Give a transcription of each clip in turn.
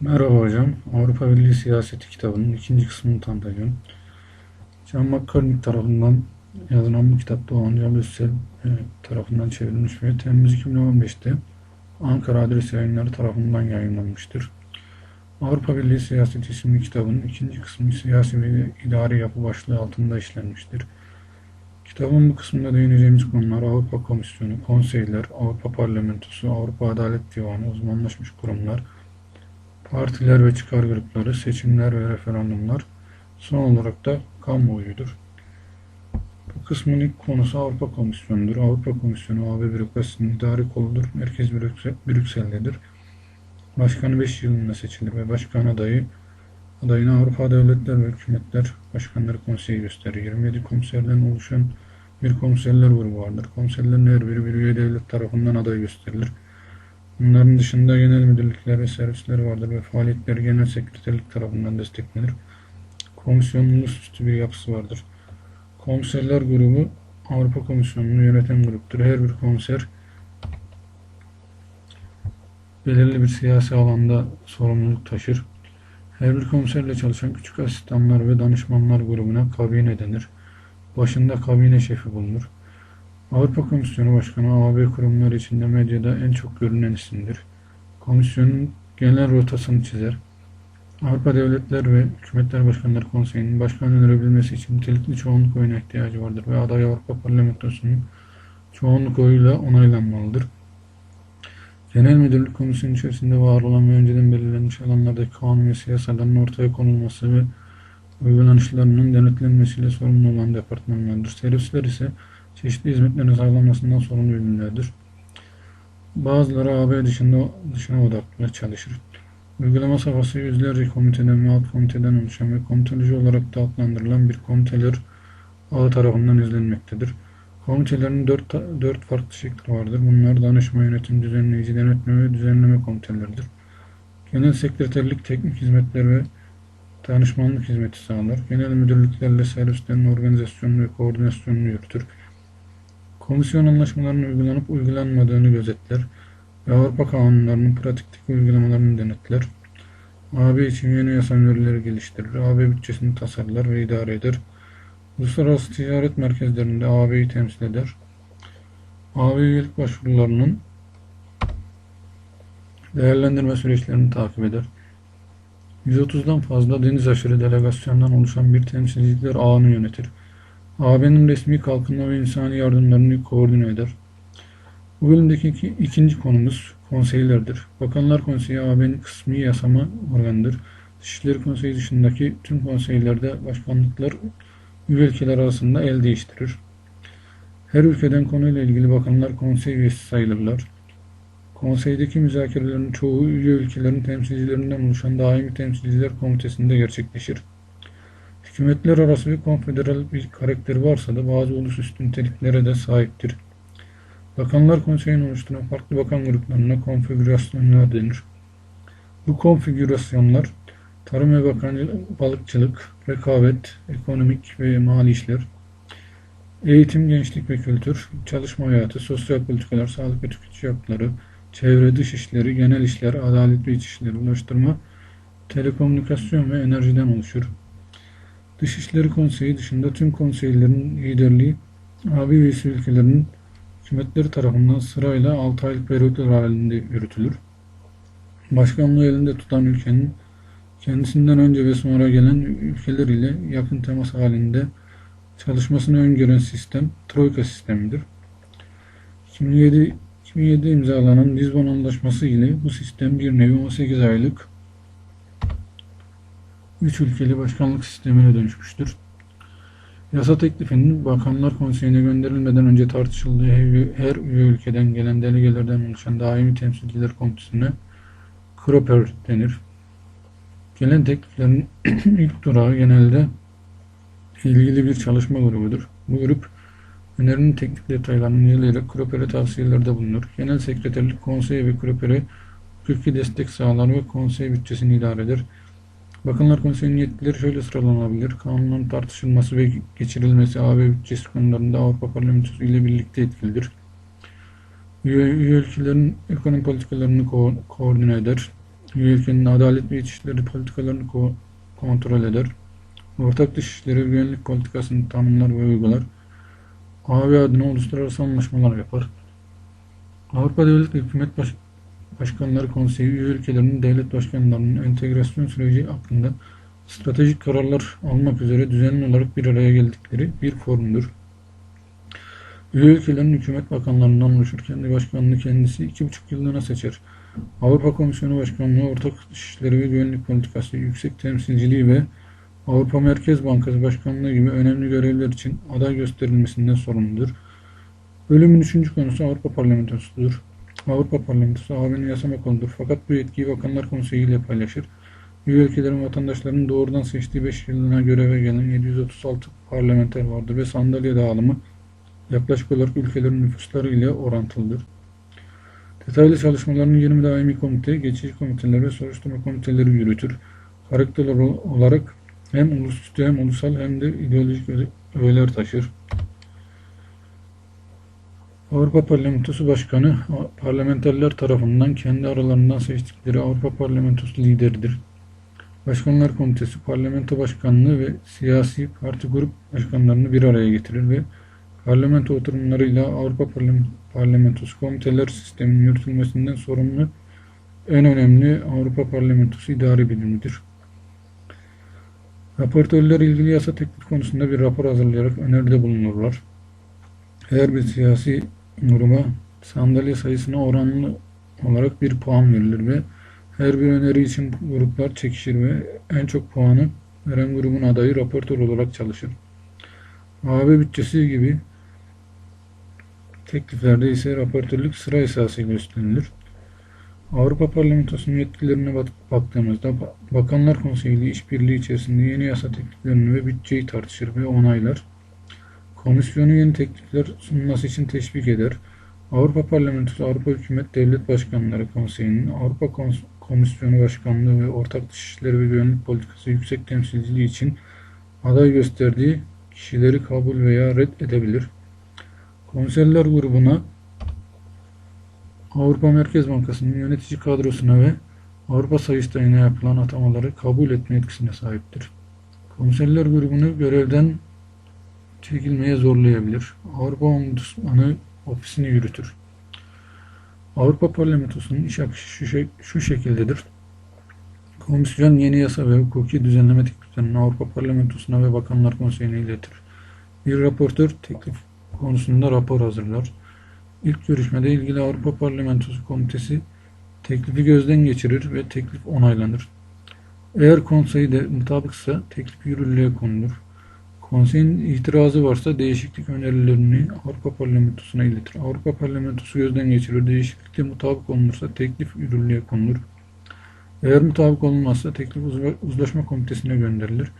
Merhaba hocam. Avrupa Birliği Siyaseti kitabının ikinci kısmını tanıtacağım. John McCormick tarafından yazılan bu kitap Doğan Can e, tarafından çevrilmiş ve Temmuz 2015'te Ankara Adres Yayınları tarafından yayınlanmıştır. Avrupa Birliği Siyaseti isimli kitabın ikinci kısmı siyasi ve idari yapı başlığı altında işlenmiştir. Kitabın bu kısmında değineceğimiz konular Avrupa Komisyonu, konseyler, Avrupa Parlamentosu, Avrupa Adalet Divanı, uzmanlaşmış kurumlar, partiler ve çıkar grupları, seçimler ve referandumlar, son olarak da kamuoyudur. Bu kısmın ilk konusu Avrupa Komisyonu'dur. Avrupa Komisyonu AB bürokrasinin idari koludur. Merkez Brüksel- Brüksel'dedir. Başkanı 5 yılında seçilir ve başkan adayı adayına Avrupa Devletler ve Hükümetler Başkanları Konseyi gösterir. 27 komiserden oluşan bir komiserler grubu vardır. Komiserlerin her biri bir üye devlet tarafından aday gösterilir. Bunların dışında genel müdürlükler ve servisler vardır ve faaliyetleri genel sekreterlik tarafından desteklenir. Komisyonun ulusüstü bir yapısı vardır. Komiserler grubu Avrupa Komisyonu'nu yöneten gruptur. Her bir komiser belirli bir siyasi alanda sorumluluk taşır. Her bir komiserle çalışan küçük asistanlar ve danışmanlar grubuna kabine denir. Başında kabine şefi bulunur. Avrupa Komisyonu Başkanı AB kurumları içinde medyada en çok görünen isimdir. Komisyonun genel rotasını çizer. Avrupa Devletler ve Hükümetler Başkanları Konseyi'nin başkan önerebilmesi için nitelikli çoğunluk oyuna ihtiyacı vardır ve aday Avrupa Parlamentosu'nun çoğunluk oyuyla onaylanmalıdır. Genel Müdürlük Komisyonu içerisinde var olan ve önceden belirlenmiş alanlardaki kanun ve siyasaların ortaya konulması ve uygulanışlarının denetlenmesiyle sorumlu olan departmanlardır. Servisler ise çeşitli hizmetlerin sağlanmasından sorumlu birimlerdir. Bazıları AB dışında dışına odaklı çalışır. Uygulama safhası yüzlerce komiteden ve alt komiteden oluşan ve komitoloji olarak da adlandırılan bir komiteler ağı tarafından izlenmektedir. Komitelerin dört, dört farklı şekli vardır. Bunlar danışma, yönetim, düzenleyici, denetleme ve düzenleme komiteleridir. Genel sekreterlik, teknik hizmetler ve danışmanlık hizmeti sağlar. Genel müdürlüklerle servislerin organizasyonunu ve koordinasyonunu yürütür. Komisyon anlaşmalarının uygulanıp uygulanmadığını gözetler ve Avrupa kanunlarının pratikteki uygulamalarını denetler. AB için yeni yasa önerileri geliştirir. AB bütçesini tasarlar ve idare eder. Uluslararası ticaret merkezlerinde AB'yi temsil eder. AB üyelik başvurularının değerlendirme süreçlerini takip eder. 130'dan fazla deniz aşırı delegasyondan oluşan bir temsilciler ağını yönetir. AB'nin resmi kalkınma ve insani yardımlarını koordine eder. Bu bölümdeki iki, ikinci konumuz konseylerdir. Bakanlar Konseyi AB'nin kısmi yasama organıdır. Dışişleri Konseyi dışındaki tüm konseylerde başkanlıklar ülkeler arasında el değiştirir. Her ülkeden konuyla ilgili bakanlar konsey üyesi sayılırlar. Konseydeki müzakerelerin çoğu üye ülkelerin temsilcilerinden oluşan daimi temsilciler komitesinde gerçekleşir. Hükümetler arası ve konfederal bir karakteri varsa da bazı ulusüstü niteliklere de sahiptir. Bakanlar Konseyi'ni oluşturan farklı bakan gruplarına konfigürasyonlar denir. Bu konfigürasyonlar tarım ve bakanlık, balıkçılık, rekabet, ekonomik ve mali işler, eğitim, gençlik ve kültür, çalışma hayatı, sosyal politikalar, sağlık ve tüketici hakları, çevre, dış işleri, genel işler, adalet ve iç işleri, ulaştırma, telekomünikasyon ve enerjiden oluşur. Dışişleri Konseyi dışında tüm konseylerin liderliği AB üyesi ülkelerin hükümetleri tarafından sırayla 6 aylık periyotlar halinde yürütülür. Başkanlığı elinde tutan ülkenin kendisinden önce ve sonra gelen ülkeler ile yakın temas halinde çalışmasını öngören sistem Troika sistemidir. 2007 2007 imzalanan Lizbon Anlaşması ile bu sistem bir nevi 18 aylık 3 ülkeli başkanlık sistemine dönüşmüştür. Yasa teklifinin Bakanlar Konseyi'ne gönderilmeden önce tartışıldığı her üye ülkeden gelen delegelerden oluşan daimi temsilciler komitesine Kroper denir. Gelen tekliflerin ilk durağı genelde ilgili bir çalışma grubudur. Bu grup önerinin teknik detaylarını inceleyerek Kroper'e tavsiyelerde bulunur. Genel sekreterlik konsey ve Kroper'e hukuki destek sağlar ve konsey bütçesini idare eder. Bakanlar Konseyi'nin yetkileri şöyle sıralanabilir. Kanunların tartışılması ve geçirilmesi AB bütçesi konularında Avrupa Parlamentosu ile birlikte etkilidir. Üye, üye ülkelerin ekonomi politikalarını ko koordine eder. Üye ülkenin adalet ve içişleri politikalarını ko- kontrol eder. Ortak dışişleri ve güvenlik politikasını tanımlar ve uygular. AB adına uluslararası anlaşmalar yapar. Avrupa Devlet Hükümet Baş- Başkanları Konseyi üye ülkelerinin devlet başkanlarının entegrasyon süreci hakkında stratejik kararlar almak üzere düzenli olarak bir araya geldikleri bir forumdur. Üye ülkelerin hükümet bakanlarından oluşur. Kendi başkanını kendisi iki buçuk yıllığına seçer. Avrupa Komisyonu Başkanlığı, Ortak Dışişleri ve Güvenlik Politikası, Yüksek Temsilciliği ve Avrupa Merkez Bankası Başkanlığı gibi önemli görevler için aday gösterilmesinden sorumludur. Bölümün üçüncü konusu Avrupa Parlamentosu'dur. Avrupa Parlamentosu AB'nin yasama koludur fakat bu yetkiyi Bakanlar Konseyi ile paylaşır. Üye ülkelerin vatandaşlarının doğrudan seçtiği 5 yılına göreve gelen 736 parlamenter vardır ve sandalye dağılımı yaklaşık olarak ülkelerin nüfusları ile orantılıdır. Detaylı çalışmalarını 20 daimi komite, geçici komiteler ve soruşturma komiteleri yürütür. Karakter olarak hem ulusüstü hem ulusal hem de ideolojik öğeler taşır. Avrupa Parlamentosu Başkanı, parlamenterler tarafından kendi aralarından seçtikleri Avrupa Parlamentosu lideridir. Başkanlar Komitesi, parlamento başkanlığı ve siyasi parti grup başkanlarını bir araya getirir ve parlamento oturumlarıyla Avrupa Parlamentosu komiteler sisteminin yürütülmesinden sorumlu en önemli Avrupa Parlamentosu idari birimidir. Raportörler ilgili yasa teklif konusunda bir rapor hazırlayarak öneride bulunurlar. Her bir siyasi gruba sandalye sayısına oranlı olarak bir puan verilir ve her bir öneri için gruplar çekişir ve en çok puanı veren grubun adayı raportör olarak çalışır. AB bütçesi gibi tekliflerde ise raportörlük sıra esasıyla üstlenilir. Avrupa Parlamentosu'nun yetkilerine baktığımızda Bakanlar Konseyi işbirliği içerisinde yeni yasa tekliflerini ve bütçeyi tartışır ve onaylar. Komisyonu yeni teklifler sunması için teşvik eder. Avrupa Parlamentosu, Avrupa Hükümet Devlet Başkanları Konseyi'nin Avrupa Komisyonu Başkanlığı ve Ortak Dışişleri ve Güvenlik Politikası Yüksek Temsilciliği için aday gösterdiği kişileri kabul veya red edebilir. Komiserler grubuna Avrupa Merkez Bankası'nın yönetici kadrosuna ve Avrupa Sayıştayı'na yapılan atamaları kabul etme etkisine sahiptir. Komiserler grubunu görevden çekilmeye zorlayabilir. Avrupa Ombudsmanı ofisini yürütür. Avrupa Parlamentosu'nun iş akışı şu, şek şu şekildedir. Komisyon yeni yasa ve hukuki düzenleme tekliflerini Avrupa Parlamentosu'na ve Bakanlar Konseyi'ne iletir. Bir raportör teklif konusunda rapor hazırlar. İlk görüşmede ilgili Avrupa Parlamentosu Komitesi teklifi gözden geçirir ve teklif onaylanır. Eğer konsey de mutabıksa teklif yürürlüğe konulur. Konseyin itirazı varsa değişiklik önerilerini Avrupa Parlamentosu'na iletir. Avrupa Parlamentosu gözden geçirir. Değişiklikte mutabık olunursa teklif yürürlüğe konulur. Eğer mutabık olunmazsa teklif uzlaşma komitesine gönderilir.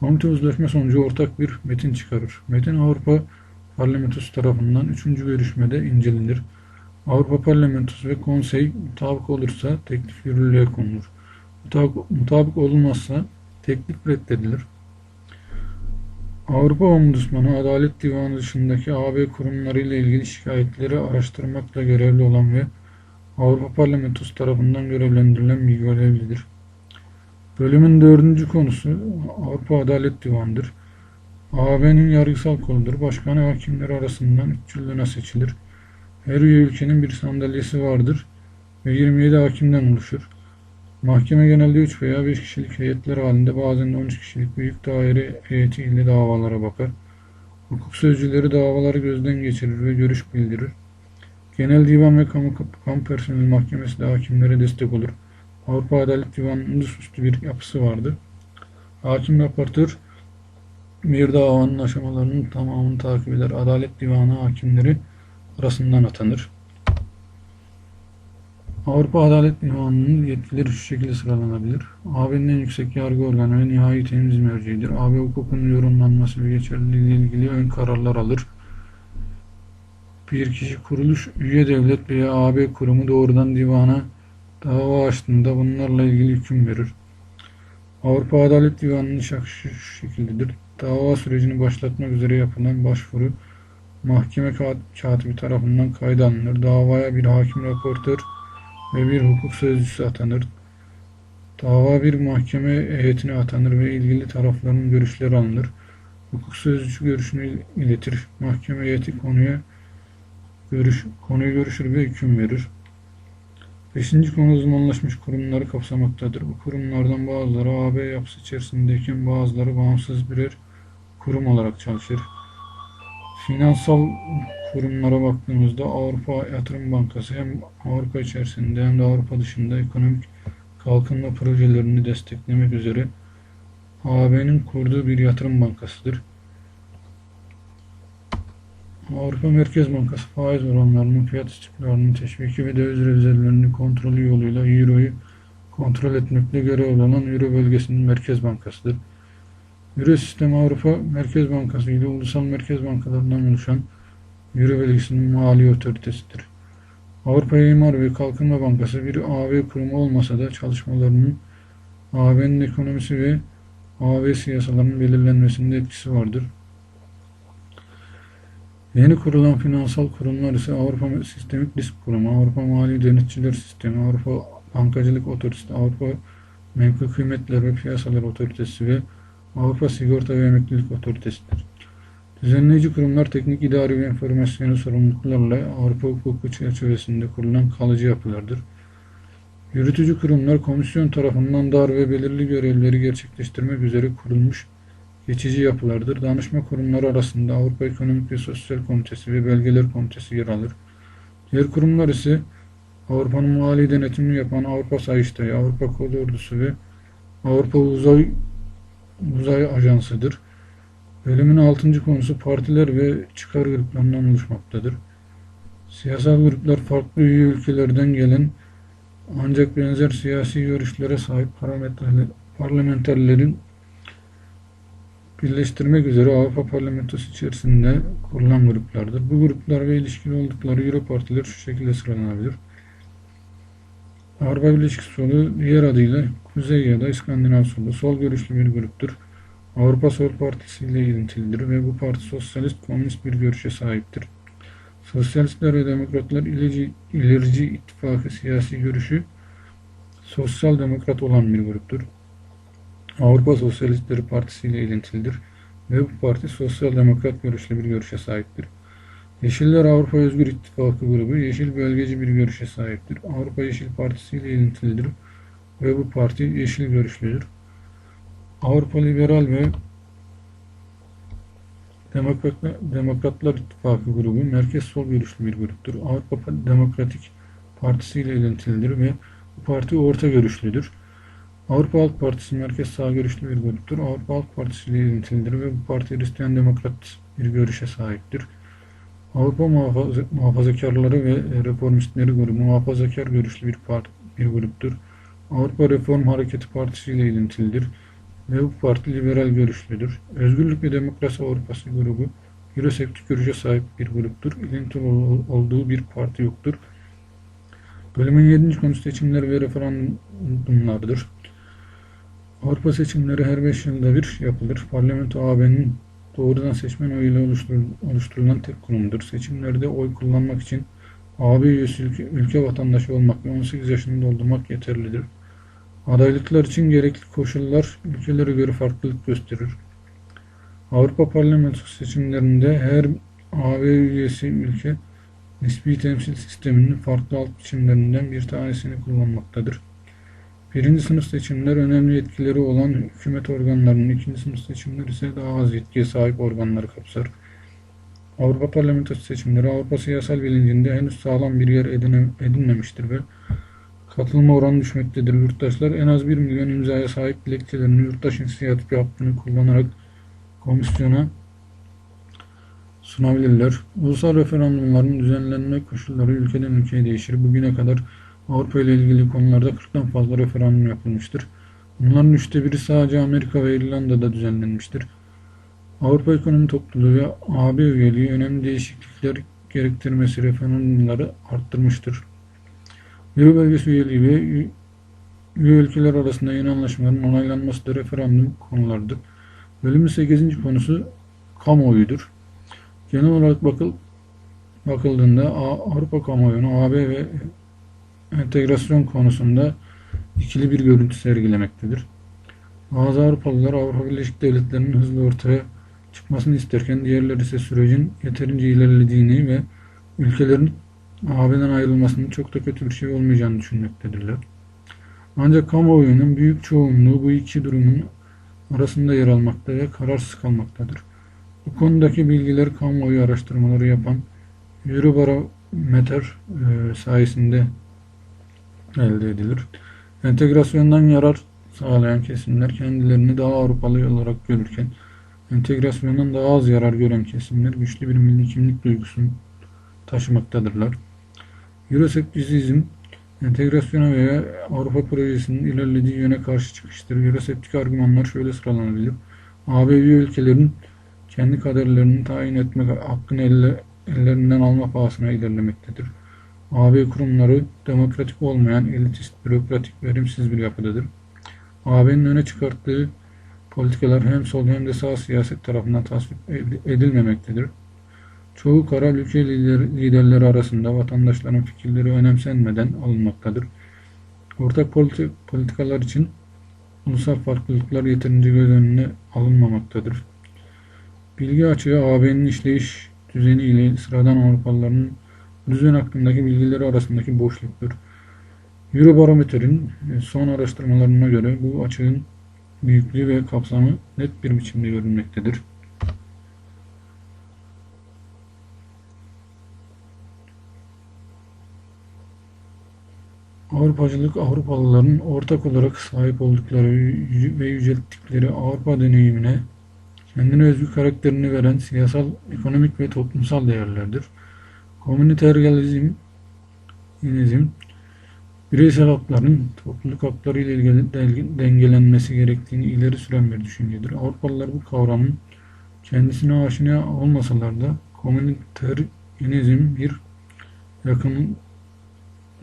Komite uzlaşma sonucu ortak bir metin çıkarır. Metin Avrupa Parlamentosu tarafından üçüncü görüşmede incelenir. Avrupa Parlamentosu ve Konsey mutabık olursa teklif yürürlüğe konulur. Mutabık, mutabık olunmazsa teklif reddedilir. Avrupa Ombudsmanı Adalet Divanı dışındaki AB kurumları ile ilgili şikayetleri araştırmakla görevli olan ve Avrupa Parlamentosu tarafından görevlendirilen bir görevlidir. Bölümün dördüncü konusu Avrupa Adalet Divanı'dır. AB'nin yargısal koludur. Başkanı hakimler arasından 3 yıllığına seçilir. Her üye ülkenin bir sandalyesi vardır ve 27 hakimden oluşur. Mahkeme genelde 3 veya 5 kişilik heyetler halinde bazen de 13 kişilik büyük daire heyeti ile davalara bakar. Hukuk sözcüleri davaları gözden geçirir ve görüş bildirir. Genel Divan ve Kamu, Kamu Personel Mahkemesi de hakimlere destek olur. Avrupa Adalet Divanı'nın üstü bir yapısı vardır. Hakim raportör bir davanın aşamalarının tamamını takip eder. Adalet Divanı hakimleri arasından atanır. Avrupa Adalet Divanı'nın yetkileri şu şekilde sıralanabilir. AB'nin en yüksek yargı organı ve nihai temiz merciidir. AB hukukunun yorumlanması ve geçerliliği ile ilgili ön kararlar alır. Bir kişi kuruluş, üye devlet veya AB kurumu doğrudan divana dava açtığında bunlarla ilgili hüküm verir. Avrupa Adalet Divanı'nın şarkısı şu şekildedir. Dava sürecini başlatmak üzere yapılan başvuru mahkeme katibi tarafından kayda alınır. Davaya bir hakim raportör ve bir hukuk sözcüsü atanır. Dava bir mahkeme heyetine atanır ve ilgili tarafların görüşleri alınır. Hukuk sözcüsü görüşünü iletir. Mahkeme heyeti konuya görüş, konuyu görüşür ve hüküm verir. Beşinci konu uzmanlaşmış kurumları kapsamaktadır. Bu kurumlardan bazıları AB yapısı içerisindeyken bazıları bağımsız birer kurum olarak çalışır. Finansal kurumlara baktığımızda Avrupa Yatırım Bankası hem Avrupa içerisinde hem de Avrupa dışında ekonomik kalkınma projelerini desteklemek üzere AB'nin kurduğu bir yatırım bankasıdır. Avrupa Merkez Bankası faiz oranlarının, fiyat istikrarının teşviki ve döviz rezervlerinin kontrolü yoluyla Euro'yu kontrol etmekle görevli olan Euro bölgesinin merkez bankasıdır. Euro sistemi Avrupa Merkez Bankası ile ulusal merkez bankalarından oluşan Euro bölgesinin mali otoritesidir. Avrupa İmar ve Kalkınma Bankası bir AB kurumu olmasa da çalışmalarının AB'nin ekonomisi ve AB siyasalarının belirlenmesinde etkisi vardır. Yeni kurulan finansal kurumlar ise Avrupa Sistemik Risk Kurumu, Avrupa Mali Denetçiler Sistemi, Avrupa Bankacılık Otoritesi, Avrupa Menkul Kıymetler ve Piyasalar Otoritesi ve Avrupa Sigorta ve Emeklilik Otoritesidir. Düzenleyici kurumlar teknik idari ve enformasyonu sorumluluklarla Avrupa hukuku çerçevesinde kurulan kalıcı yapılardır. Yürütücü kurumlar komisyon tarafından dar ve belirli görevleri gerçekleştirmek üzere kurulmuş geçici yapılardır. Danışma kurumları arasında Avrupa Ekonomik ve Sosyal Komitesi ve Belgeler Komitesi yer alır. Diğer kurumlar ise Avrupa'nın mali denetimini yapan Avrupa Sayıştayı, Avrupa Kol ve Avrupa Uzay Uzay Ajansı'dır. Bölümün 6. konusu partiler ve çıkar gruplarından oluşmaktadır. Siyasal gruplar farklı üye ülkelerden gelen ancak benzer siyasi görüşlere sahip parlamenterlerin birleştirmek üzere Avrupa Parlamentosu içerisinde kurulan gruplardır. Bu gruplar ve ilişkili oldukları Euro partiler şu şekilde sıralanabilir. Avrupa Birleşik Solu diğer adıyla Kuzey ya da İskandinav Solu sol görüşlü bir gruptur. Avrupa Sol Partisi ile ilintilidir ve bu parti sosyalist komünist bir görüşe sahiptir. Sosyalistler ve Demokratlar ilerici, ilerici ittifakı siyasi görüşü sosyal demokrat olan bir gruptur. Avrupa Sosyalistleri Partisi ile ilintilidir ve bu parti sosyal demokrat görüşlü bir görüşe sahiptir. Yeşiller Avrupa Özgür İttifakı grubu yeşil bölgeci bir görüşe sahiptir. Avrupa Yeşil Partisi ile ilintilidir ve bu parti yeşil görüşlüdür. Avrupa Liberal ve Demokratlar, Demokratlar İttifakı grubu merkez sol görüşlü bir gruptur. Avrupa Demokratik Partisi ile ilintilidir ve bu parti orta görüşlüdür. Avrupa Halk Partisi merkez sağ görüşlü bir gruptur. Avrupa Halk Partisi ile ilintilidir ve bu parti Hristiyan Demokrat bir görüşe sahiptir. Avrupa muhafaza, muhafazakarları ve reformistleri grubu muhafazakar görüşlü bir, part, bir gruptur. Avrupa Reform Hareketi Partisi ile ilintilidir ve bu parti liberal görüşlüdür. Özgürlük ve Demokrasi Avrupası grubu Euroseptik görüşe sahip bir gruptur. İlintili olduğu bir parti yoktur. Bölümün 7. konusu seçimler ve referandumlardır. Avrupa seçimleri her 5 yılda bir yapılır. Parlamento AB'nin doğrudan seçmen oyuyla oluşturulan tek kurumdur. Seçimlerde oy kullanmak için AB üyesi ülke, ülke vatandaşı olmak ve 18 yaşını doldurmak yeterlidir. Adaylıklar için gerekli koşullar ülkelere göre farklılık gösterir. Avrupa Parlamentosu seçimlerinde her AB üyesi ülke nispi temsil sisteminin farklı alt biçimlerinden bir tanesini kullanmaktadır. Birinci sınıf seçimler önemli yetkileri olan hükümet organlarının, ikinci sınıf seçimler ise daha az yetkiye sahip organları kapsar. Avrupa Parlamentosu seçimleri Avrupa siyasal bilincinde henüz sağlam bir yer edinmemiştir ve katılma oranı düşmektedir. Yurttaşlar en az 1 milyon imzaya sahip dilekçelerini yurttaş inisiyatifi hakkını kullanarak komisyona sunabilirler. Ulusal referandumların düzenlenme koşulları ülkeden ülkeye değişir. Bugüne kadar Avrupa ile ilgili konularda 40'tan fazla referandum yapılmıştır. Bunların üçte biri sadece Amerika ve İrlanda'da düzenlenmiştir. Avrupa Ekonomi Topluluğu ve AB üyeliği önemli değişiklikler gerektirmesi referandumları arttırmıştır. Euro bölgesi üyeliği ve üye ülkeler arasında yeni anlaşmaların onaylanması da referandum konularıdır. Bölümün 8. konusu kamuoyudur. Genel olarak bakıl, bakıldığında Avrupa kamuoyunu AB ve entegrasyon konusunda ikili bir görüntü sergilemektedir. Bazı Avrupalılar Avrupa Birleşik Devletleri'nin hızlı ortaya çıkmasını isterken diğerleri ise sürecin yeterince ilerlediğini ve ülkelerin AB'den ayrılmasının çok da kötü bir şey olmayacağını düşünmektedirler. Ancak kamuoyunun büyük çoğunluğu bu iki durumun arasında yer almakta ve kararsız kalmaktadır. Bu konudaki bilgiler kamuoyu araştırmaları yapan Eurobarometer e, sayesinde elde edilir. Entegrasyondan yarar sağlayan kesimler kendilerini daha Avrupalı olarak görürken entegrasyondan daha az yarar gören kesimler güçlü bir milli kimlik duygusunu taşımaktadırlar. Euroseptisizm entegrasyona veya Avrupa projesinin ilerlediği yöne karşı çıkıştır. Euroseptik argümanlar şöyle sıralanabilir. AB ülkelerin kendi kaderlerini tayin etmek hakkını elle, ellerinden alma pahasına ilerlemektedir. AB kurumları demokratik olmayan, elitist, bürokratik, verimsiz bir yapıdadır. AB'nin öne çıkarttığı politikalar hem sol hem de sağ siyaset tarafından tasvip edilmemektedir. Çoğu karar ülke lider, liderleri arasında vatandaşların fikirleri önemsenmeden alınmaktadır. Ortak politik, politikalar için ulusal farklılıklar yeterince göz önüne alınmamaktadır. Bilgi açığı AB'nin işleyiş düzeni ile sıradan Avrupalıların düzen hakkındaki bilgileri arasındaki boşluktur. Eurobarometer'in son araştırmalarına göre bu açığın büyüklüğü ve kapsamı net bir biçimde görünmektedir. Avrupacılık, Avrupalıların ortak olarak sahip oldukları ve yücelttikleri Avrupa deneyimine kendine özgü karakterini veren siyasal, ekonomik ve toplumsal değerlerdir. Komüniteryalizm, inizm, bireysel hakların topluluk hakları ile ilgili dengelenmesi gerektiğini ileri süren bir düşüncedir. Avrupalılar bu kavramın kendisine aşina olmasalar da komüniteryalizm bir yakın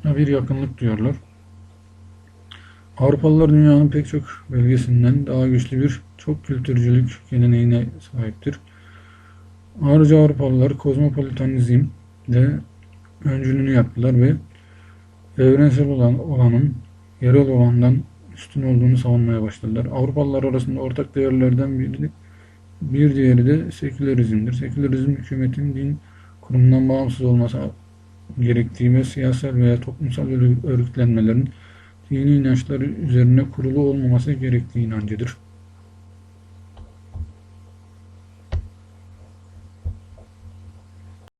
bir yakınlık diyorlar. Avrupalılar dünyanın pek çok bölgesinden daha güçlü bir çok kültürcülük geleneğine sahiptir. Ayrıca Avrupalılar kozmopolitanizm ile öncülüğünü yaptılar ve evrensel olan olanın yerel olandan üstün olduğunu savunmaya başladılar. Avrupalılar arasında ortak değerlerden biri bir diğeri de sekülerizmdir. Sekülerizm hükümetin din kurumundan bağımsız olması gerektiği ve siyasal veya toplumsal örgütlenmelerin dini inançları üzerine kurulu olmaması gerektiği inancıdır.